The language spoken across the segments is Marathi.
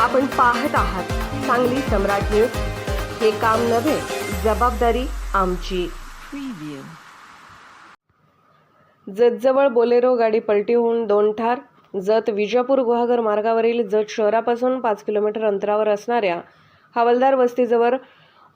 आपण पाहत आहात सांगली सम्राट न्यूज. हे काम नव्हे जबाबदारी आमची. जतजवळ बोलेरो गाडी पलटी होऊन दोन ठार. जत विजापूर गुहागर मार्गावरील जत शहरापासून पाच किलोमीटर अंतरावर असणाऱ्या हवालदार वस्तीजवळ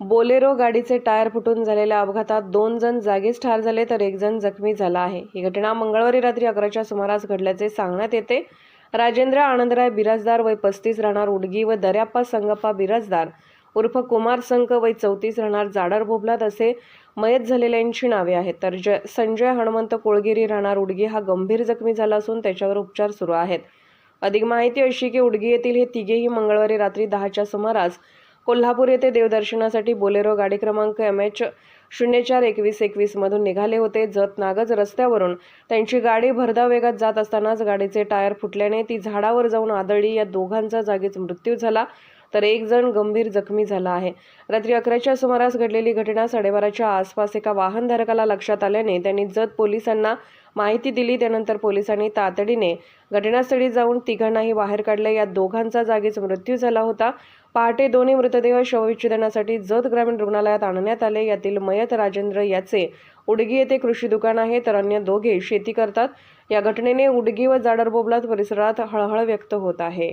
बोलेरो गाडीचे टायर फुटून झालेल्या अपघातात दोन जण जागीच ठार झाले तर एक जण जखमी झाला आहे. ही घटना मंगळवारी रात्री अकराच्या सुमारास घडल्याचे सांगण्यात येते. राजेंद्र आनंदराय बिराजदार वय पस्तीस राहणार उडगी व दर्याप्पा संगप्पा बिराजदार. उर्फ कुमार संक वय चौतीस राहणार जाडर भोबलात असे मयत झालेल्यांची नावे आहेत. तर ज संजय हनुमंत कोळगिरी राहणार उडगी हा गंभीर जखमी झाला असून त्याच्यावर उपचार सुरू आहेत. अधिक माहिती अशी की उडगी येथील हे तिघेही मंगळवारी रात्री दहाच्या सुमारास कोल्हापूर येथे देवदर्शनासाठी बोलेरो गाडी क्रमांक एम एच शून्य चार एकवीस एकवीसमधून निघाले होते. जत नागज रस्त्यावरून त्यांची गाडी भरधाव वेगात जात असतानाच गाडीचे टायर फुटल्याने ती झाडावर जाऊन आदळली. या दोघांचा जागीच मृत्यू झाला. तर एक जण गंभीर जखमी झाला आहे. रात्री अकराच्या सुमारास घडलेली घटना साडेबाराच्या आसपास एका वाहनधारकाला लक्षात आल्याने त्यांनी जत पोलिसांना माहिती दिली. त्यानंतर पोलिसांनी तातडीने घटनास्थळी जाऊन तिघांनाही बाहेर काढले. या दोघांचा जागीच मृत्यू झाला होता. पहाटे दोन्ही मृतदेह शवविच्छेदनासाठी जत ग्रामीण रुग्णालयात आणण्यात आले. यातील मयत राजेंद्र याचे उडगी येथे कृषी दुकान आहे. तर अन्य दोघे शेती करतात. या घटनेने उडगी व जाडरबोबलात परिसरात हळहळ व्यक्त होत आहे.